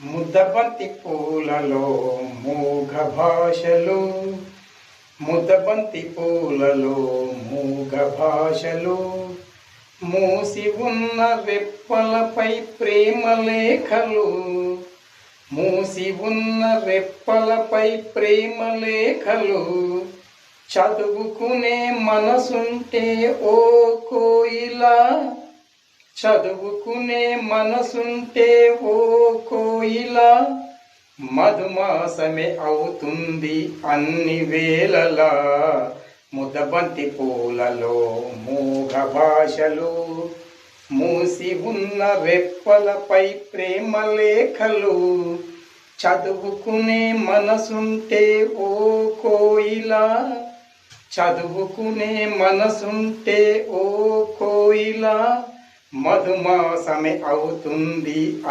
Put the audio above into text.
ముద్దబంతి పూలలో మూగ భాషలు. ముద్దబంతి పూలలో మూగ భాషలు. మూసి ఉన్న రెప్పలపై ప్రేమ లేఖలు మూసి ఉన్న రెప్పలపై ప్రేమ లేఖలు చదువుకునే మనసుంటే ఓ కోయిలా. చదువుకునే మనసుంటే ఓ ఇలా మధుమాసమే అవుతుంది అన్ని వేళలా. ముదబంతి పూలలో మూగ భాషలు మూసి ఉన్న రెప్పలపై ప్రేమ లేఖలు. చదువుకునే మనసుంటే ఓ కోయిలా. చదువుకునే మనసుంటే ఓ కోయిలా. మధుమాసమే అవుతుంది